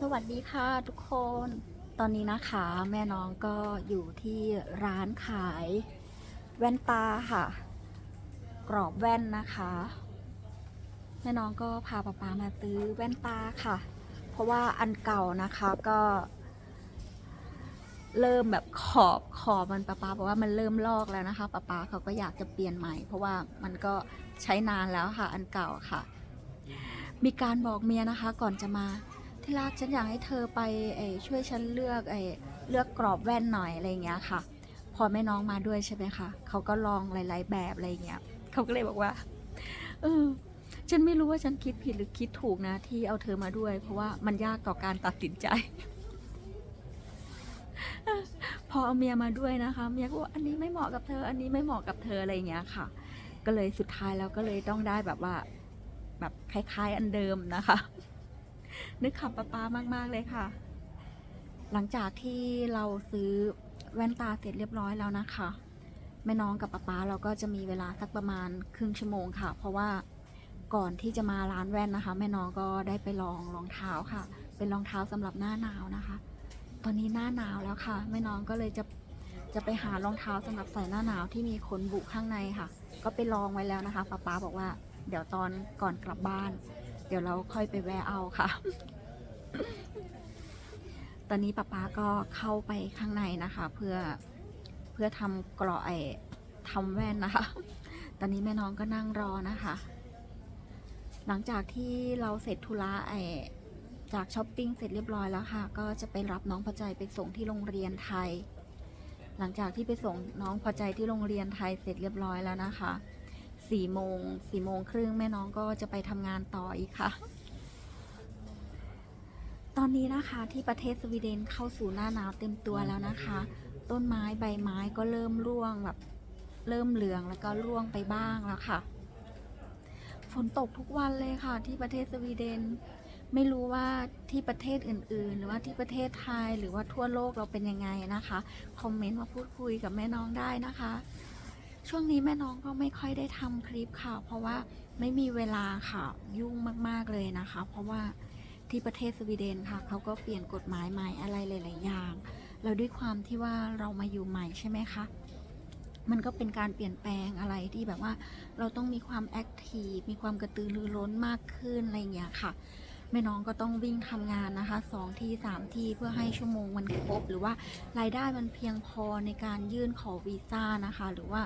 สวัสดีค่ะทุกคน ตอนนี้นะคะ แม่น้องก็อยู่ที่ร้านขายแว่นตาค่ะ กรอบแว่นนะคะ แม่น้องก็พาป๊าป๊ามาซื้อแว่นตาค่ะ เพราะว่าอันเก่านะคะก็ เริ่มแบบขอบขอบมันป๊าป๊าบอกว่ามันเริ่มลอกแล้วนะคะป๊าป๊าเขาก็อยากจะเปลี่ยนใหม่ เพราะว่ามันก็ใช้นานแล้วค่ะ อันเก่าค่ะ มีการบอกเมียนะคะก่อนจะมา ที่รักฉันอยากให้เธอไปเอ่อช่วยฉันเลือกเอ่อเลือกกรอบแว่นหน่อยอะไรเงี้ยค่ะ พอแม่น้องมาด้วยใช่ไหมคะเขาก็ลองหลาย ๆ แบบอะไรเงี้ยเขาก็เลยบอกว่าเออฉันไม่รู้ว่าฉันคิดผิดหรือคิดถูกนะ ที่เอาเธอมาด้วย เพราะว่ามันยากต่อการตัดสินใจ พอเอาเมียมาด้วยนะคะเมียก็บอกอันนี้ไม่เหมาะกับเธอ อันนี้ไม่เหมาะกับเธออะไรเงี้ยค่ะ ก็เลยสุดท้ายแล้วก็เลยต้องได้แบบว่า แบบคล้าย ๆ อันเดิมนะคะ นึกขับป้าป้ามากๆเลยค่ะ หลังจากที่เราซื้อแว่นตาเสร็จเรียบร้อยแล้วนะคะ แม่น้องกับป้าป้าเราก็จะมีเวลาสักประมาณครึ่งชั่วโมงค่ะ เพราะว่าก่อนที่จะมาร้านแว่นนะคะ แม่น้องก็ได้ไปลองรองเท้าค่ะ เป็นรองเท้าสำหรับหน้าหนาวนะคะ ตอนนี้หน้าหนาวแล้วค่ะ แม่น้องก็เลยจะจะไปหารองเท้าสำหรับใส่หน้าหนาวที่มีขนบุข้างในค่ะ ก็ไปลองไว้แล้วนะคะป้าป้าบอกว่า เดี๋ยวตอนก่อนกลับบ้าน เดี๋ยวเราค่อยไปแวะเอาค่ะ ตอนนี้ป๊าป๊าก็เข้าไปข้างในนะคะ เพื่อเพื่อทำกรอไอทำแว่นนะคะ ตอนนี้แม่น้องก็นั่งรอนะคะ หลังจากที่เราเสร็จธุระไอจากช้อปปิ้งเสร็จเรียบร้อยแล้วค่ะ ก็จะไปรับน้องพอใจไปส่งที่โรงเรียนไทย หลังจากที่ไปส่งน้องพอใจที่โรงเรียนไทยเสร็จเรียบร้อยแล้วนะคะสี่โมงสี่โมงครึ่งแม่น้องก็จะไปทำงานต่ออีกค่ะ ตอนนี้นะคะที่ประเทศสวีเดนเข้าสู่หน้าหนาวเต็มตัวแล้วนะคะ ต้นไม้ใบไม้ก็เริ่มร่วงแบบเริ่มเหลืองแล้วก็ร่วงไปบ้างแล้วค่ะ ฝนตกทุกวันเลยค่ะ ที่ประเทศสวีเดน ไม่รู้ว่าที่ประเทศอื่น ๆ หรือว่าที่ประเทศไทยหรือว่าทั่วโลกเราเป็นยังไงนะคะคอมเมนต์มาพูดคุยกับแม่น้องได้นะคะ ช่วงนี้แม่น้องก็ไม่ค่อยได้ทำคลิปค่ะ เพราะว่าไม่มีเวลาค่ะยุ่งมากๆเลยนะคะ เพราะว่า ที่ประเทศสวีเดนค่ะเขาก็เปลี่ยนกฎหมายใหม่อะไรหลาย ๆ อย่างแล้วด้วยความที่ว่าเรามาอยู่ใหม่ใช่ไหมคะมันก็เป็นการเปลี่ยนแปลงอะไรที่แบบว่าเราต้องมีความแอคทีฟมีความกระตือรือร้นมากขึ้นอะไรอย่างเงี้ยค่ะแม่น้องก็ต้องวิ่งทำงานนะคะสองที่สามที่เพื่อให้ชั่วโมงมันครบ หรือว่ารายได้มันเพียงพอในการยื่นขอวีซ่านะคะ หรือว่า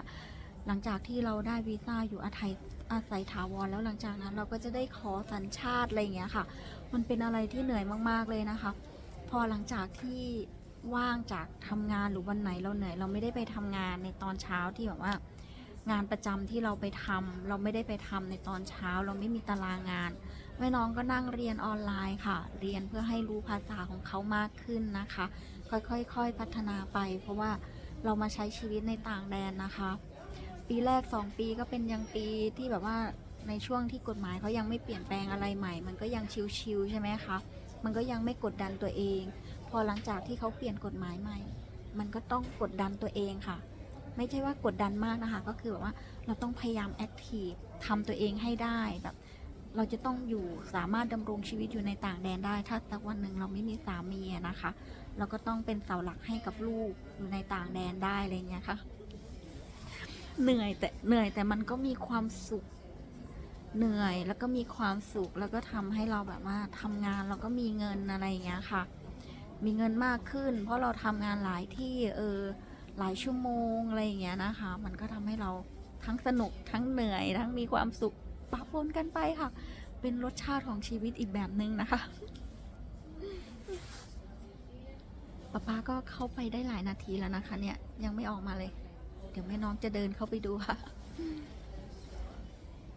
หลังจากที่เราได้วีซ่าอยู่อาศัยอาศัยถาวรแล้วหลังจากนั้นเราก็จะได้ขอสัญชาติอะไรอย่างเงี้ยค่ะ มันเป็นอะไรที่เหนื่อยมากๆเลยนะคะ พอหลังจากที่ว่างจากทำงานหรือวันไหนเราเหนื่อย เราไม่ได้ไปทำงานในตอนเช้าที่แบบว่า งานประจำที่เราไปทำเราไม่ได้ไปทำในตอนเช้า เราไม่มีตารางงานแม่น้องก็นั่งเรียนออนไลน์ค่ะ เรียนเพื่อให้รู้ภาษาของเขามากขึ้นนะคะ ค่อยๆพัฒนาไป เพราะว่าเรามาใช้ชีวิตในต่างแดนนะคะ ปีแรก 2 ปีก็เป็นยังปีที่แบบว่าในช่วงที่กฎหมายเขายังไม่เปลี่ยนแปลงอะไรใหม่ มันก็ยังชิวๆใช่ไหมคะ มันก็ยังไม่กดดันตัวเอง พอหลังจากที่เขาเปลี่ยนกฎหมายใหม่ มันก็ต้องกดดันตัวเองค่ะ ไม่ใช่ว่ากดดันมากนะคะ ก็คือแบบว่าเราต้องพยายามแอคทีฟทำตัวเองให้ได้แบบ เราจะต้องอยู่สามารถดำรงชีวิตอยู่ในต่างแดนได้ ถ้าสักวันหนึ่งเราไม่มีสามีนะคะ เราก็ต้องเป็นเสาหลักให้กับลูกอยู่ในต่างแดนได้อะไรเงี้ยค่ะ เหนื่อยแต่เหนื่อยแต่มันก็มีความสุข เหนื่อยแล้วก็มีความสุขแล้วก็ทำให้เราแบบว่าทำงานเราก็มีเงินอะไรอย่างเงี้ยค่ะ มีเงินมากขึ้น เพราะเราทำงานหลายที่เออหลายชั่วโมงอะไรอย่างเงี้ยนะคะ มันก็ทำให้เราทั้งสนุกทั้งเหนื่อยทั้งมีความสุขปะปนกันไปค่ะ เป็นรสชาติของชีวิตอีกแบบหนึ่งนะคะป๊าป๊าก็เข้าไปได้หลายนาทีแล้วนะคะ เนี่ยยังไม่ออกมาเลย ดี๋ยวแม่น้องจะเดินเข้าไปดูค่ะ